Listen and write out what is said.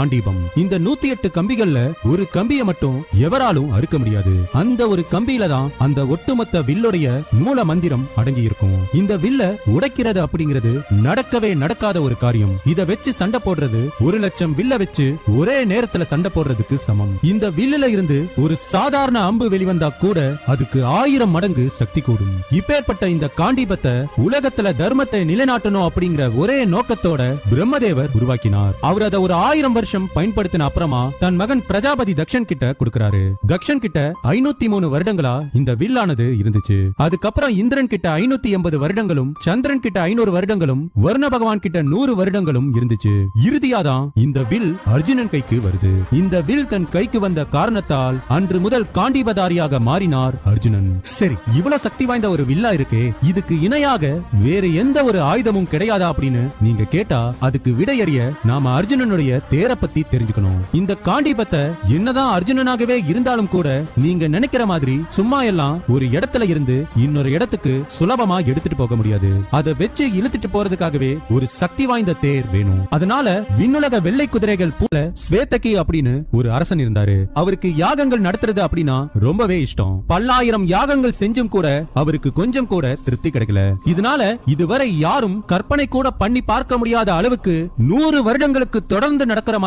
காண்டீபம். இந்த நூத்தி எட்டு கம்பிகள்ல ஒரு கம்பியை மட்டும் எவராலும் அறுக்க முடியாது. அந்த ஒரு கம்பியில தான் அந்த ஒட்டுமொத்த வில்லுடைய மூல மந்திரம் அடங்கி இருக்கும் இந்த வில்ல உடைக்கிறது அப்படிங்கிறது நடக்கவே நடக்காத ஒரு காரியம். இத வச்சு சண்டை போடுறது ஒரு லட்சம் வில்ல வச்சு ஒரே நேரத்துல சண்டை போடுறதுக்கு சமம். இந்த வில்லுல இருந்து ஒரு சாதாரண அம்பு வெளிவந்தா கூட அதுக்கு ஆயிரம் மடங்கு சக்தி கூடும். இப்பேற்பட்ட இந்த காண்டீபத்தை உலகத்துல தர்மத்தை நிலைநாட்டணும் அப்படிங்கிற ஒரே நோக்கத்தோட பிரம்மதேவர் உருவாக்கினார். அவர் அதை ஒரு ஆயிரம் வருஷம் பயன்படுத்தின அப்புறமா தன் மகன் பிரஜாபதி தக்ஷன் கிட்ட கொடுக்கறாரு. தக்ஷன் கிட்ட ஐநூத்தி மூணு வருடங்களா இந்த வில்லானது இருந்துச்சு. அதுக்கப்புறம் இந்திரன் கிட்ட ஐநூத்தி எண்பது வருடங்களும் சந்திரன் கிட்ட ஐநூறு வருடங்களும் வருண பகவான் கிட்ட நூறு வருடங்களும் இருந்துச்சு. இறுதியாதான் இந்த வில் அர்ஜுனன் கைக்கு வருது. இந்த வில் தன் கைக்கு வந்த காரணத்தால் அன்று முதல் காண்டிபதாரியாக மாறினார் அர்ஜுனன். சரி இவ்வளவு சக்தி வாய்ந்த ஒரு வில்லா இருக்கே இதுக்கு இணையாக வேற எந்த ஒரு ஆயுதமும் கிடையாதா அப்படின்னு நீங்க கேட்டா அதுக்கு விடையறிய நாம அர்ஜுனனுடைய தேர பத்தி தெரிஞ்சுக்கணும். இந்த காண்டிபத்தை என்னதான் அர்ஜுனனாகவே இருந்தாலும் கூட நீங்க நினைக்கிற மாதிரி சும்மா எல்லாம் ஒரு இடத்துல இருந்து இன்னொரு இடத்துக்கு சுலபமா எடுத்துட்டு போக முடியாது. அதை வச்சு இழுத்துட்டு போறதுக்காகவே ஒரு சக்தி வாய்ந்த தேர் வேணும். அதனால விண்ணுலக வெள்ளை குதிரைகள் போல ஸ்வேதகி அப்படின்னு ஒரு அரசன் இருந்தாரு. அவருக்கு யாகங்கள் நடத்துறது அப்படின்னா ரொம்பவே இஷ்டம். பல்லாயிரம் யாகங்கள் செஞ்சும் கூட அவருக்கு கொஞ்சம் கூட திருப்தி கிடைக்கல. இதனால இதுவரை யாரும் கற்பனை கூட பண்ணி பார்க்க முடியாத அளவுக்கு நூறு வருடங்களுக்கு தொடர்ந்து நடக்கிற